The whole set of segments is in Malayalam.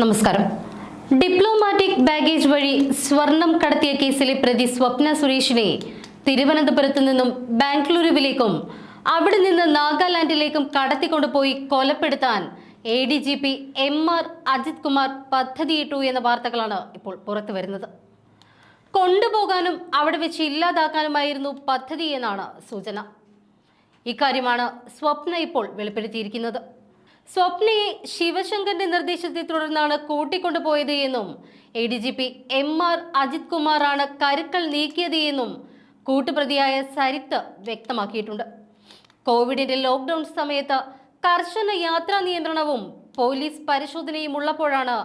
നമസ്കാരം. ഡിപ്ലോമാറ്റിക് ബാഗേജ് വഴി സ്വർണം കടത്തിയ കേസിലെ പ്രതി സ്വപ്ന സുരേഷിനെ തിരുവനന്തപുരത്ത് നിന്നും ബാംഗ്ലൂരുവിലേക്കും അവിടെ നിന്ന് നാഗാലാൻഡിലേക്കും കടത്തിക്കൊണ്ടുപോയി കൊലപ്പെടുത്താൻ A D G P M R Ajith Kumar പദ്ധതിയിട്ടു എന്ന വാർത്തകളാണ് ഇപ്പോൾ പുറത്തു വരുന്നത്. കൊണ്ടുപോകാനും അവിടെ വെച്ച് ഇല്ലാതാക്കാനുമായിരുന്നു പദ്ധതി എന്നാണ് സൂചന. ഇക്കാര്യമാണ് സ്വപ്ന ഇപ്പോൾ വെളിപ്പെടുത്തിയിരിക്കുന്നത്. സ്വപ്നയെ ശിവശങ്കറിന്റെ നിർദ്ദേശത്തെ തുടർന്നാണ് കൂട്ടിക്കൊണ്ടുപോയത് എന്നും A D G P M R Ajith കുമാറാണ് കരുക്കൾ നീക്കിയത് എന്നും കൂട്ടുപ്രതിയായ സരിത്ത് വ്യക്തമാക്കിയിട്ടുണ്ട്. കോവിഡിന്റെ ലോക്ക്ഡൌൺ സമയത്ത് കർശന യാത്രാ നിയന്ത്രണവും പോലീസ് പരിശോധനയും ഉള്ളപ്പോഴാണ്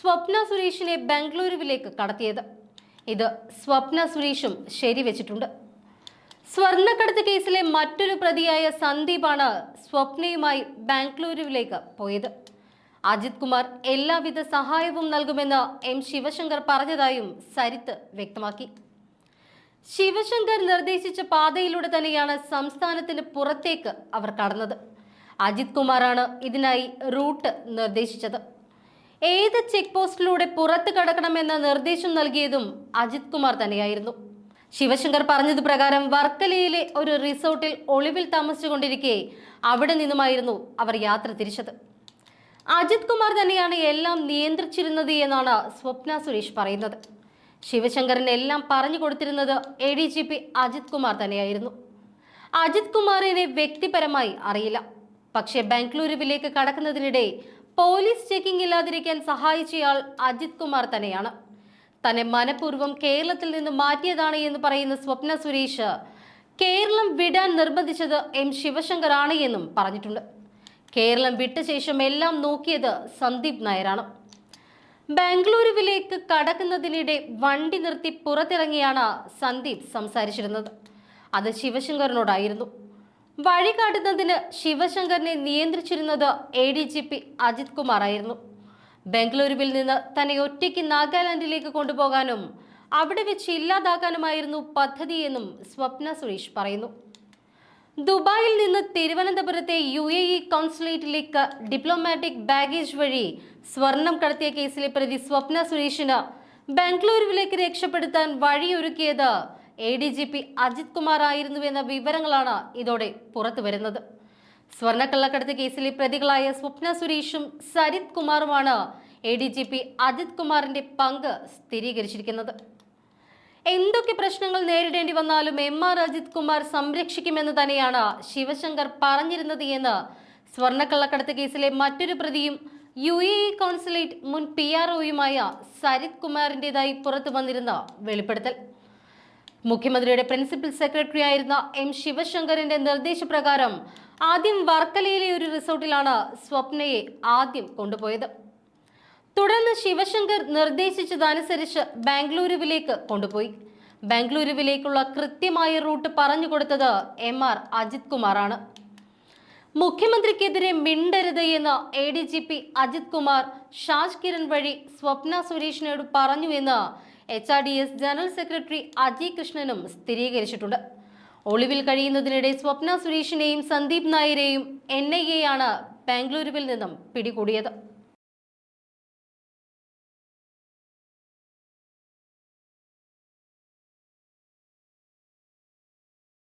സ്വപ്ന സുരേഷിനെ ബംഗളൂരുവിലേക്ക് കടത്തിയത്. ഇത് സ്വപ്ന സുരേഷും ശരിവെച്ചിട്ടുണ്ട്. സ്വർണക്കടത്ത് കേസിലെ മറ്റൊരു പ്രതിയായ സന്ദീപാണ് സ്വപ്നയുമായി ബാംഗ്ലൂരുവിലേക്ക് പോയത്. അജിത് കുമാർ എല്ലാവിധ സഹായവും നൽകുമെന്ന് എം ശിവശങ്കർ പറഞ്ഞതായും സരിത്ത് വ്യക്തമാക്കി. ശിവശങ്കർ നിർദ്ദേശിച്ച പാതയിലൂടെ തന്നെയാണ് സംസ്ഥാനത്തിന് പുറത്തേക്ക് അവർ കടന്നത്. അജിത് കുമാറാണ് ഇതിനായി റൂട്ട് നിർദ്ദേശിച്ചത്. ഏത് ചെക്ക് പോസ്റ്റിലൂടെ പുറത്ത് കടക്കണമെന്ന നിർദ്ദേശം നൽകിയതും അജിത് കുമാർ തന്നെയായിരുന്നു. ശിവശങ്കർ പറഞ്ഞത് പ്രകാരം വർക്കലയിലെ ഒരു റിസോർട്ടിൽ ഒളിവിൽ താമസിച്ചുകൊണ്ടിരിക്കെ അവിടെ നിന്നുമായിരുന്നു അവർ യാത്ര തിരിച്ചത്. അജിത് കുമാർ തന്നെയാണ് എല്ലാം നിയന്ത്രിച്ചിരുന്നത് എന്നാണ് സ്വപ്ന സുരേഷ് പറയുന്നത്. ശിവശങ്കറിന് എല്ലാം പറഞ്ഞു കൊടുത്തിരുന്നത് A D G P Ajith Kumar തന്നെയായിരുന്നു. അജിത് കുമാറിനെ വ്യക്തിപരമായി അറിയില്ല. പക്ഷേ ബാംഗ്ലൂരുവിലേക്ക് കടക്കുന്നതിനിടെ പോലീസ് ചെക്കിംഗ് ഇല്ലാതിരിക്കാൻ സഹായിച്ചയാൾ അജിത് കുമാർ തന്നെയാണ്. തന്നെ മനഃപൂർവം കേരളത്തിൽ നിന്ന് മാറ്റിയതാണ് എന്ന് പറയുന്ന സ്വപ്ന സുരേഷ് കേരളം വിടാൻ നിർബന്ധിച്ചത് എം ശിവശങ്കർ ആണ് എന്നും പറഞ്ഞിട്ടുണ്ട്. കേരളം വിട്ട ശേഷം എല്ലാം നോക്കിയത് സന്ദീപ് നായരാണ്. ബാംഗ്ലൂരുവിലേക്ക് കടക്കുന്നതിനിടെ വണ്ടി നിർത്തി പുറത്തിറങ്ങിയാണ് സന്ദീപ് സംസാരിച്ചിരുന്നത്. അത് ശിവശങ്കറിനോടായിരുന്നു. വഴി കാട്ടുന്നതിന് ശിവശങ്കറിനെ നിയന്ത്രിച്ചിരുന്നത് A D G P Ajith Kumar ആയിരുന്നു ബംഗളൂരുവിൽ നിന്ന് തന്നെ ഒറ്റയ്ക്ക് നാഗാലാൻഡിലേക്ക് കൊണ്ടുപോകാനും അവിടെ വെച്ച് ഇല്ലാതാക്കാനുമായിരുന്നു പദ്ധതിയെന്നും സ്വപ്ന സുരേഷ് പറയുന്നു. ദുബായിൽ നിന്ന് തിരുവനന്തപുരത്തെ യു എ ഇ കോൺസുലേറ്റിലേക്ക് ഡിപ്ലോമാറ്റിക് ബാഗേജ് വഴി സ്വർണം കടത്തിയ കേസിലെ പ്രതി സ്വപ്ന സുരേഷിന് ബംഗളൂരുവിലേക്ക് രക്ഷപ്പെടുത്താൻ വഴിയൊരുക്കിയത് A D G P Ajith Kumar ആയിരുന്നുവെന്ന വിവരങ്ങളാണ് ഇതോടെ പുറത്തു വരുന്നത് സ്വർണക്കള്ളക്കടത്ത് കേസിലെ പ്രതികളായ സ്വപ്ന സുരേഷും Sarith കുമാറുമാണ് A D G P Ajith കുമാറിന്റെ പങ്ക് സ്ഥിരീകരിച്ചിരിക്കുന്നത്. എന്തൊക്കെ പ്രശ്നങ്ങൾ നേരിടേണ്ടി വന്നാലും എം ആർ അജിത് കുമാർ സംരക്ഷിക്കുമെന്ന് തന്നെയാണ് ശിവശങ്കർ പറഞ്ഞിരുന്നത് എന്ന് സ്വർണക്കള്ളക്കടത്ത് കേസിലെ മറ്റൊരു പ്രതിയും യു എ കോൺസുലേറ്റ് മുൻ പി ആർ ഒയുമായ സരിത് കുമാറിന്റെതായി പുറത്തു വന്നിരുന്ന വെളിപ്പെടുത്തൽ. മുഖ്യമന്ത്രിയുടെ പ്രിൻസിപ്പൽ സെക്രട്ടറി ആയിരുന്ന എം ശിവശങ്കറിന്റെ നിർദ്ദേശപ്രകാരം ആദ്യം വർക്കലയിലെ ഒരു റിസോർട്ടിലാണ് സ്വപ്നയെ ആദ്യം കൊണ്ടുപോയത്. തുടർന്ന് ശിവശങ്കർ നിർദ്ദേശിച്ചതനുസരിച്ച് ബാംഗ്ലൂരുവിലേക്ക് കൊണ്ടുപോയി. ബാംഗ്ലൂരുവിലേക്കുള്ള കൃത്യമായ റൂട്ട് പറഞ്ഞു കൊടുത്തത് എം ആർ അജിത് കുമാറാണ്. മുഖ്യമന്ത്രിക്കെതിരെ മിണ്ടരുത് എന്ന് A D G P Ajith Kumar Shaj Kiran വഴി സ്വപ്ന സുരേഷിനോട് പറഞ്ഞു എന്ന് H R D S general secretary Ajay കൃഷ്ണനും സ്ഥിരീകരിച്ചിട്ടുണ്ട്. ഒളിവിൽ കഴിയുന്നതിനിടെ സ്വപ്ന സുരേഷിനെയും സന്ദീപ് നായരെയും എൻ ഐ എ ആണ് ബാംഗ്ലൂരുവിൽ നിന്നും പിടികൂടിയത്.